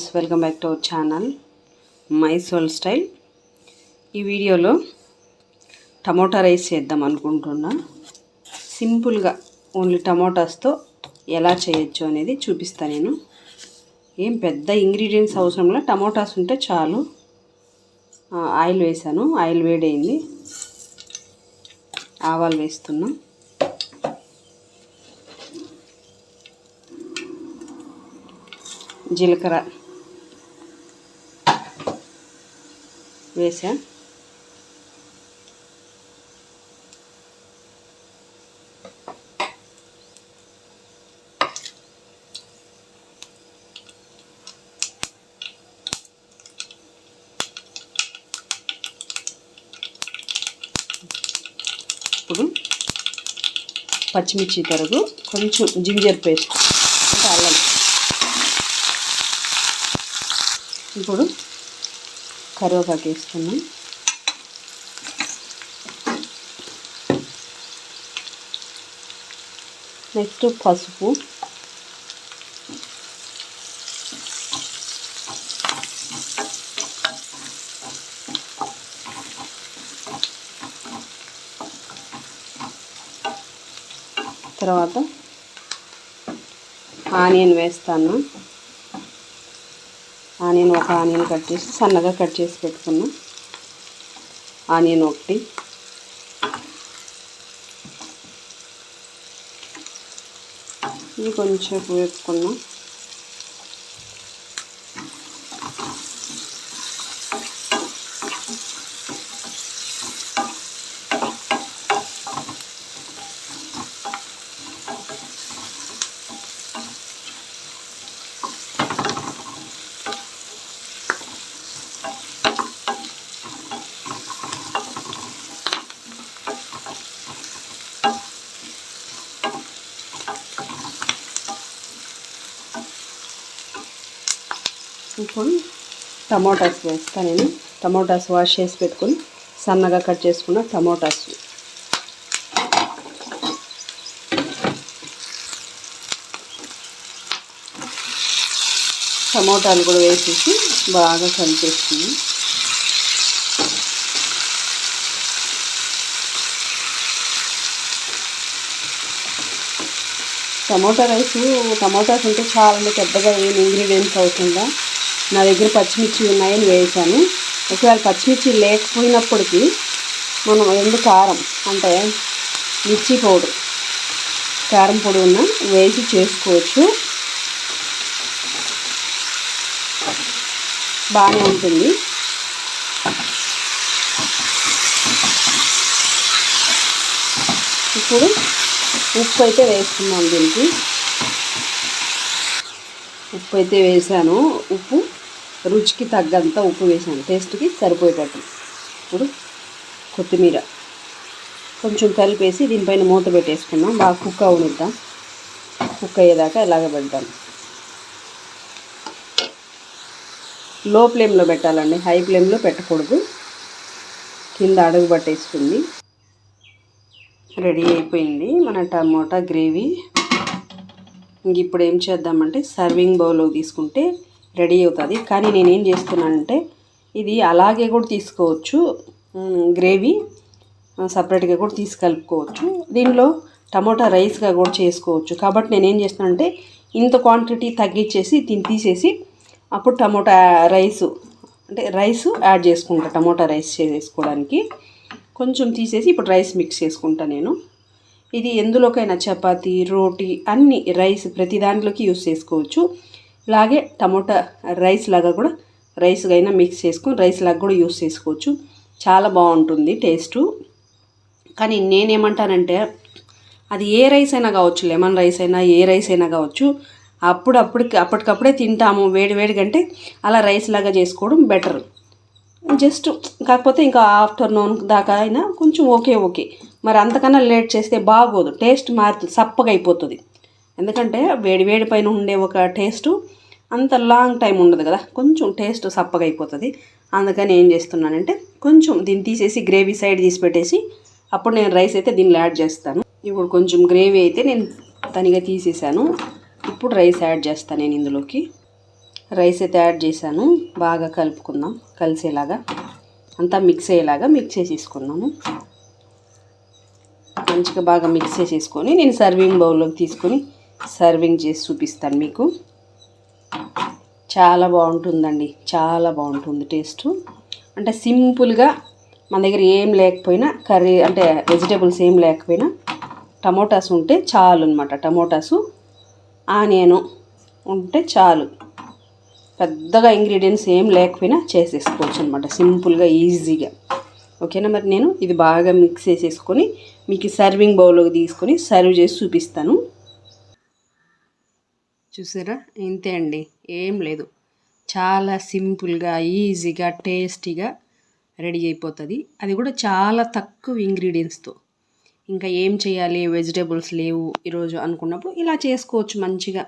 Friends welcome back to our channel my soul style ఈ వీడియోలో tomato rice చేద్దాం అనుకుంటున్నా. సింపుల్గా ఓన్లీ టమోటాస్తో ఎలా చేయొచ్చు అనేది చూపిస్తాను నేను. ఏం పెద్ద ఇంగ్రీడియంట్స్ అవసరంలో టమోటాస్ ఉంటే చాలు. ఆయిల్ వేసాను. ఆయిల్ వేడైంది. ఆవాలు వేస్తున్నాం. జీలకర్ర వేసా. ఇప్పుడు పచ్చిమిర్చి తరుగు కొంచెం జింజర్ పేస్ట్ అంటే అల్లం. ఇప్పుడు కరివేపాకు వేసుకున్నాం నెక్స్ట్ పసుపు. తర్వాత ఆనియన్ వేస్తాను. ఆనియన్ ఒక ఆనియన్ కట్ చేసి సన్నగా కట్ చేసి పెట్టుకున్నాం. ఆనియన్ ఒకటి. ఇది కొంచెం వేపుకున్నాం ఇప్పుడు టమోటాస్ వేస్తాను నేను. టమోటాస్ వాష్ చేసి పెట్టుకొని సన్నగా కట్ చేసుకున్న టమోటాస్. టమోటాలు కూడా వేసేసి బాగా కలిపేస్తుంది టమోటా రైస్ టమోటాస్ ఉంటే చాలా పెద్దగా ఏం ఇంగ్రీడియంట్స్ అవుతుందా నా దగ్గర పచ్చిమిర్చి ఉన్నాయని వేసాను. ఒకవేళ పచ్చిమిర్చి లేకపోయినప్పటికీ మనం ఎండు కారం అంటే మిర్చి పౌడర్ కారం పొడి ఉన్న వేసి చేసుకోవచ్చు. బాగానే ఉంటుంది. ఇప్పుడు ఉప్పు అయితే వేసుకున్నాం దీనికి. ఉప్పు అయితే వేసాను. ఉప్పు రుచికి తగ్గంత ఉప్పు వేసాను. టేస్ట్కి సరిపోయేటట్టు. ఇప్పుడు కొత్తిమీర. కొంచెం కలిపేసి దీనిపైన మూత పెట్టేసుకున్నాం బాగా కుక్ అవనిద్దాం. కుక్ అయ్యేదాకా ఇలాగ పెడతాం లో ఫ్లేమ్లో పెట్టాలండి. హై ఫ్లేమ్లో పెట్టకూడదు. కింద అడుగు పట్టేస్తుంది రెడీ అయిపోయింది మన టమోటా గ్రేవీ. ఇంక ఇప్పుడు ఏం చేద్దామంటే సర్వింగ్ బౌల్లో తీసుకుంటే రెడీ అవుతుంది. కానీ నేనేం చేస్తున్నానంటే ఇది అలాగే కూడా తీసుకోవచ్చు. గ్రేవీ సపరేట్గా కూడా తీసుకలుపుకోవచ్చు. దీనిలో టమోటా రైస్గా కూడా చేసుకోవచ్చు. కాబట్టి నేనేం చేస్తున్నానంటే ఇంత క్వాంటిటీ తగ్గించేసి దీన్ని తీసేసి అప్పుడు టమోటా రైసు అంటే రైస్ యాడ్ చేసుకుంటా టమోటా రైస్ చేసుకోవడానికి. కొంచెం తీసేసి ఇప్పుడు రైస్ మిక్స్ చేసుకుంటా నేను. ఇది ఎందులోకైనా చపాతీ రోటీ అన్ని రైస్ ప్రతి దాంట్లోకి యూస్ చేసుకోవచ్చు. ఇలాగే టమోటా రైస్ లాగా కూడా రైస్ అయినా మిక్స్ చేసుకొని రైస్ లాగా కూడా యూస్ చేసుకోవచ్చు. చాలా బాగుంటుంది టేస్టు. కానీ నేనేమంటానంటే అది ఏ రైస్ అయినా కావచ్చు లెమన్ రైస్ అయినా ఏ రైస్ అయినా కావచ్చు అప్పుడప్పటికి అప్పటికప్పుడే తింటాము వేడి వేడి కంటే అలా రైస్ లాగా చేసుకోవడం బెటర్. జస్ట్ కాకపోతే ఇంకా ఆఫ్టర్నూన్ దాకా అయినా కొంచెం ఓకే ఓకే. మరి అంతకన్నా లేట్ చేస్తే బాగోదు టేస్ట్ మారుతుంది సప్పగా అయిపోతుంది. ఎందుకంటే వేడి వేడి పైన ఉండే ఒక టేస్టు అంత లాంగ్ టైం ఉండదు కదా కొంచెం టేస్ట్ సప్పగా అయిపోతుంది. అందుకని ఏం చేస్తున్నానంటే కొంచెం దీన్ని తీసేసి గ్రేవీ సైడ్ తీసి పెట్టేసి అప్పుడు నేను రైస్ అయితే దీనిలో యాడ్ చేస్తాను. ఇప్పుడు కొంచెం గ్రేవీ అయితే నేను తనిగా తీసేసాను. ఇప్పుడు రైస్ యాడ్ చేస్తాను నేను ఇందులోకి. రైస్ అయితే యాడ్ చేశాను. బాగా కలుపుకుందాం కలిసేలాగా. అంతా మిక్స్ అయ్యేలాగా మిక్స్ చేసేసుకున్నాము మంచిగా బాగా మిక్స్ చేసేసుకొని నేను సర్వింగ్ బౌల్లోకి తీసుకొని సర్వింగ్ చేసి చూపిస్తాను మీకు. చాలా బాగుంటుందండి. చాలా బాగుంటుంది టేస్ట్. అంటే సింపుల్గా మన దగ్గర ఏం లేకపోయినా కర్రీ అంటే వెజిటేబుల్స్ ఏం లేకపోయినా టమోటాస్ ఉంటే చాలు అనమాట టమోటాసు ఆనియను ఉంటే చాలు. పెద్దగా ఇంగ్రీడియంట్స్ ఏం లేకపోయినా చేసేసుకోవచ్చు అనమాట సింపుల్గా ఈజీగా. ఓకేనా? మరి నేను ఇది బాగా మిక్స్ చేసేసుకొని మీకు సర్వింగ్ బౌల్లోకి తీసుకొని సర్వ్ చేసి చూపిస్తాను. చూసారా? ఇంతే అండి. ఏం లేదు. చాలా సింపుల్గా ఈజీగా టేస్టీగా రెడీ అయిపోతుంది. అది కూడా చాలా తక్కువ ఇంగ్రీడియంట్స్తో. ఇంకా ఏం చేయాలి? వెజిటేబుల్స్ లేవు ఈరోజు అనుకున్నప్పుడు ఇలా చేసుకోవచ్చు మంచిగా.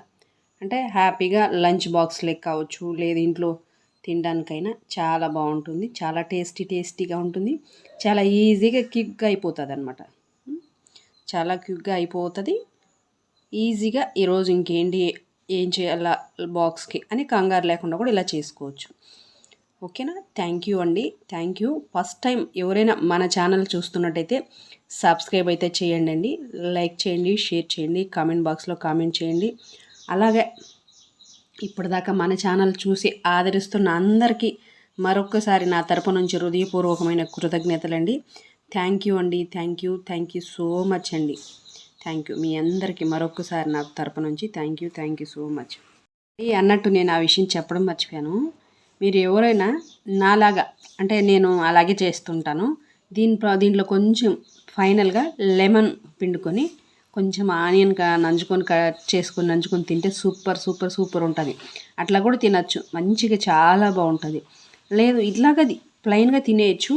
అంటే హ్యాపీగా లంచ్ బాక్స్ లెక్క కావచ్చు లేదు ఇంట్లో తినడానికైనా చాలా బాగుంటుంది. చాలా టేస్టీ టేస్టీగా ఉంటుంది. చాలా ఈజీగా క్విక్గా అయిపోతుంది అనమాట చాలా క్విక్గా అయిపోతుంది. ఈజీగా ఈరోజు ఇంకేంటి? ఏం చేయాలా బాక్స్కి అని కంగారు లేకుండా కూడా ఇలా చేసుకోవచ్చు. ఓకేనా? థ్యాంక్ యూ అండి. Thank you. ఫస్ట్ టైం ఎవరైనా మన ఛానల్ చూస్తున్నట్టయితే సబ్స్క్రైబ్ అయితే చేయండి అండి. లైక్ చేయండి షేర్ చేయండి కామెంట్ బాక్స్లో కామెంట్ చేయండి. అలాగే ఇప్పటిదాకా మన ఛానల్ చూసి ఆదరిస్తున్న అందరికీ మరొకసారి నా తరపు నుంచి హృదయపూర్వకమైన కృతజ్ఞతలండి. థ్యాంక్ యూ అండి. Thank you. Thank you so much అండి. థ్యాంక్ యూ మీ అందరికీ మరొకసారి నా తరపు నుంచి thank you thank you so much అన్నట్టు నేను ఆ విషయం చెప్పడం మర్చిపోయాను. మీరు ఎవరైనా నాలాగా అంటే నేను అలాగే చేస్తుంటాను. దీని దీంట్లో కొంచెం ఫైనల్గా లెమన్ పిండుకొని కొంచెం ఆనియన్ నంచుకొని కట్ చేసుకొని నంచుకొని తింటే సూపర్ సూపర్ సూపర్ ఉంటుంది. అట్లా కూడా తినచ్చు. మంచిగా చాలా బాగుంటుంది. లేదు ఇట్లాగది. ప్లెయిన్గా తినేయచ్చు.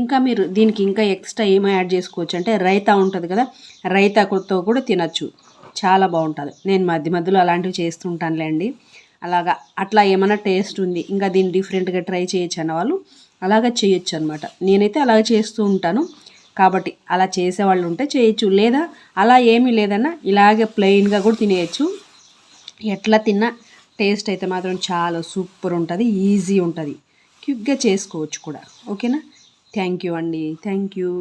ఇంకా మీరు దీనికి ఇంకా ఎక్స్ట్రా ఏమి యాడ్ చేసుకోవచ్చు అంటే రైతా ఉంటుంది కదా రైతాతో కూడా తినచ్చు. చాలా బాగుంటుంది. నేను మధ్య మధ్యలో అలాంటివి చేస్తుంటానులేండి. అలాగా అట్లా ఏమైనా టేస్ట్ ఉంది ఇంకా దీన్ని డిఫరెంట్గా ట్రై చేయొచ్చు అన్న వాళ్ళు అలాగా చేయొచ్చు అనమాట నేనైతే అలాగ చేస్తూ ఉంటాను. కాబట్టి అలా చేసేవాళ్ళు ఉంటే చేయొచ్చు. లేదా అలా ఏమీ లేదన్నా ఇలాగే ప్లెయిన్గా కూడా తినేయచ్చు. ఎట్లా తిన్నా టేస్ట్ అయితే మాత్రం చాలా సూపర్ ఉంటుంది ఈజీ ఉంటుంది. క్విక్గా చేసుకోవచ్చు కూడా. ఓకేనా? థ్యాంక్ యూ అండి. Thank you.